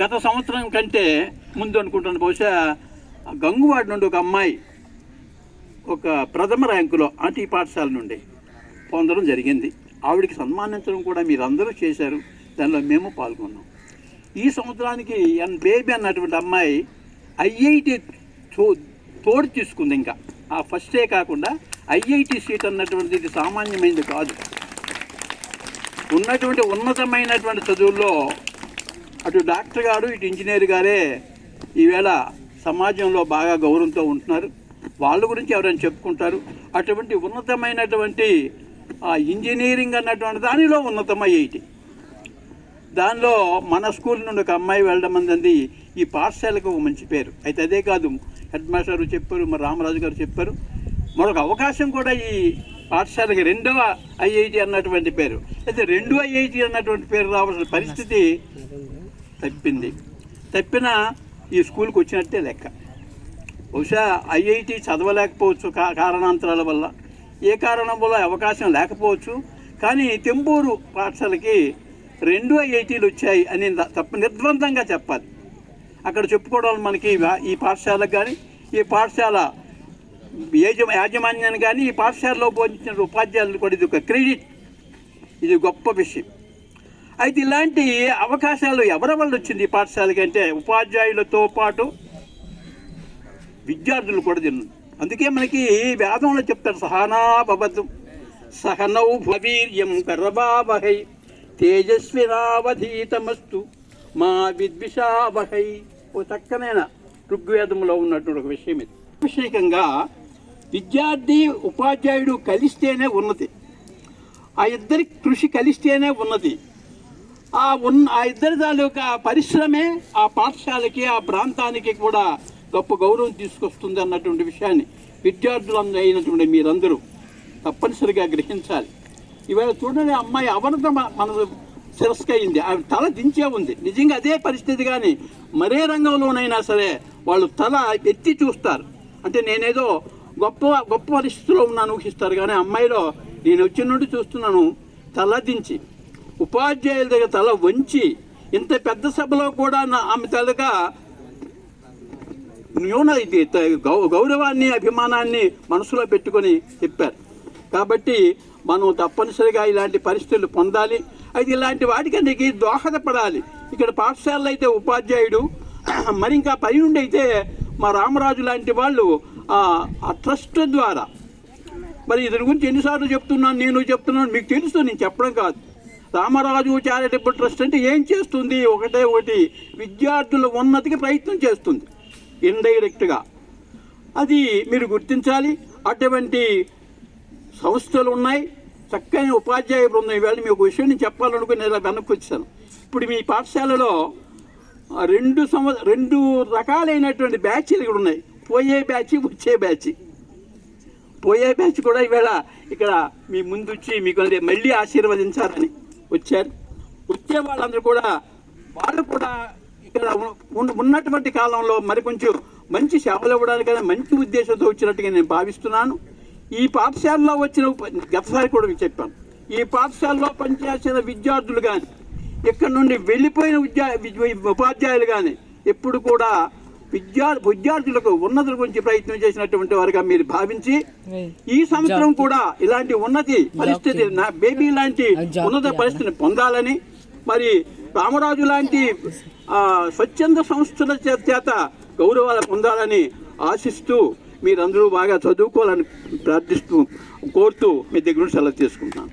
గత సంవత్సరం కంటే ముందు అనుకుంటున్నాను బహుశా గంగువాడి నుండి ఒక అమ్మాయి ఒక ప్రథమ ర్యాంకులో ఆంటీ పాఠశాల నుండి పొందడం జరిగింది. ఆవిడికి సన్మానించడం కూడా మీరందరూ చేశారు. దానిలో మేము పాల్గొన్నాం. ఈ సంవత్సరానికి ఎన్ బేబీ అన్నటువంటి అమ్మాయి ఐఐటి తో తోడు తీసుకుంది ఇంకా. ఆ ఫస్టే కాకుండా ఐఐటి సీట్ అన్నటువంటిది సామాన్యమైనది కాదు. ఉన్నటువంటి ఉన్నతమైనటువంటి చదువుల్లో అటు డాక్టర్ గారు ఇటు ఇంజనీర్ గారే ఈవేళ సమాజంలో బాగా గౌరవంతో ఉంటున్నారు. వాళ్ళ గురించి ఎవరైనా చెప్పుకుంటారు. అటువంటి ఉన్నతమైనటువంటి ఆ ఇంజనీరింగ్ అన్నటువంటి దానిలో ఉన్నతమయ్యేటి దానిలో మన స్కూల్ నుండి ఒక అమ్మాయి వెళ్ళడం అంది ఈ పాఠశాలకు ఒక మంచి పేరు. అయితే అదే కాదు హెడ్ మాస్టర్ గారు చెప్పారు మరి రామరాజు గారు చెప్పారు. మరొక అవకాశం కూడా ఈ పాఠశాలకి రెండవ ఐఐటి అన్నటువంటి పేరు. అయితే రెండు ఐఐటి అన్నటువంటి పేరు రావాల్సిన పరిస్థితి తప్పింది. తప్పిన ఈ స్కూల్కి వచ్చినట్టే లెక్క. బహుశా ఐఐటి చదవలేకపోవచ్చు కా కారణాంతరాల వల్ల. ఏ కారణం వల్ల అవకాశం లేకపోవచ్చు. కానీ తెంబూరు పాఠశాలకి రెండు ఐఐటీలు వచ్చాయి అని తప్ప నిర్ద్వందంగా చెప్పాలి. అక్కడ చెప్పుకోవడం మనకి ఈ పాఠశాలకు కానీ ఈ పాఠశాల యాజ యాజమాన్యాన్ని కానీ ఈ పాఠశాలలో బోధించిన ఉపాధ్యాయులు కూడా ఇది ఒక క్రెడిట్. ఇది గొప్ప విషయం. అయితే ఇలాంటి అవకాశాలు ఎవరి వల్ల వచ్చింది ఈ పాఠశాలకి అంటే ఉపాధ్యాయులతో పాటు విద్యార్థులు కూడా తిన్నారు అందుకే మనకి వేదంలో చెప్తారు సహనా భవతు సహనౌ భవీర్యం కర్రబావహై తేజస్వినావధీతమస్తు మా విద్విషావహై. ఓ చక్కనైన ఋగ్వేదంలో ఉన్నటువంటి ఒక విషయం ఇది. అభిషేకంగా విద్యార్థి ఉపాధ్యాయుడు కలిస్తేనే ఉన్నది. ఆ ఇద్దరి కృషి కలిస్తేనే ఉన్నది. ఆ ఉన్న ఆ ఇద్దరి తాలూకా పరిశ్రమే ఆ పాఠశాలకి ఆ ప్రాంతానికి కూడా గొప్ప గౌరవం తీసుకొస్తుంది అన్నటువంటి విషయాన్ని విద్యార్థులందరూ అయినటువంటి మీరందరూ తప్పనిసరిగా గ్రహించాలి. ఇవాళ చూడండి అమ్మాయి అవనత మన శిరస్కయింది ఆ తల దించే ఉంది. నిజంగా అదే పరిస్థితి కానీ మరే రంగంలోనైనా సరే వాళ్ళు తల ఎత్తి చూస్తారు. అంటే నేనేదో గొప్ప గొప్ప పరిస్థితిలో ఉన్నాను ఊహిస్తారు కానీ అమ్మాయిలో నేను వచ్చిన నుండి చూస్తున్నాను తల దించి. ఉపాధ్యాయుల దగ్గర తల వంచి ఇంత పెద్ద సభలో కూడా నా ఆమె తలగా న్యూన ఇది గౌ- గౌరవాన్ని అభిమానాన్ని మనసులో పెట్టుకొని చెప్పారు. కాబట్టి మనం తప్పనిసరిగా ఇలాంటి పరిస్థితులు పొందాలి. అయితే ఇలాంటి వాటికి దోహదపడాలి. ఇక్కడ పాఠశాలలో అయితే ఉపాధ్యాయుడు మరి ఇంకా పై నుండి అయితే మా రామరాజు లాంటి వాళ్ళు ఆ ట్రస్ట్ ద్వారా మరి ఇతని గురించి ఎన్నిసార్లు చెప్తున్నాను నేను చెప్తున్నాను మీకు తెలుసు నేను చెప్పడం కాదు. రామరాజు చారిటబుల్ ట్రస్ట్ అంటే ఏం చేస్తుంది? ఒకటే ఒకటి. విద్యార్థుల ఉన్నతికి ప్రయత్నం చేస్తుంది. ఇండైరెక్ట్గా. అది మీరు గుర్తించాలి. అటువంటి సంస్థలు ఉన్నాయి. చక్కని ఉపాధ్యాయ బృందం ఇవాళ మీకు ఒక విషయం నేను చెప్పాలనుకుని ఇలా వెనక్కి వచ్చాను ఇప్పుడు మీ పాఠశాలలో రెండు సంవ రెండు రకాలైనటువంటి బ్యాచ్లు ఇక్కడ ఉన్నాయి. పోయే బ్యాచ్ వచ్చే బ్యాచ్. పోయే బ్యాచ్ కూడా ఈవేళ ఇక్కడ మీ ముందు వచ్చి మీకు మళ్ళీ ఆశీర్వదించాలని. వచ్చారు. వచ్చే వాళ్ళందరూ కూడా వాళ్ళు కూడా ఇక్కడ ఉన్నటువంటి కాలంలో మరి కొంచెం మంచి సేవలు ఇవ్వడానికైనా మంచి ఉద్దేశంతో వచ్చినట్టుగా నేను భావిస్తున్నాను. ఈ పాఠశాలలో వచ్చిన గతసారి కూడా మీకు చెప్పాను. ఈ పాఠశాలలో పనిచేసిన విద్యార్థులు కానీ ఇక్కడ నుండి వెళ్ళిపోయిన విద్యా ఉపాధ్యాయులు కానీ ఎప్పుడు కూడా విద్యార్థులకు ఉన్నతుల గురించి ప్రయత్నం చేసినటువంటి వారుగా మీరు భావించి ఈ సంవత్సరం కూడా ఇలాంటి ఉన్నతి పరిస్థితి నా బేబీ లాంటి ఉన్నత పరిస్థితిని పొందాలని మరి రామరాజు లాంటి స్వచ్ఛంద సంస్థల చేత గౌరవాలు పొందాలని ఆశిస్తూ మీరందరూ బాగా చదువుకోవాలని ప్రార్థిస్తూ కోరుతూ మీ దగ్గర సెలవు తీసుకుంటున్నాను.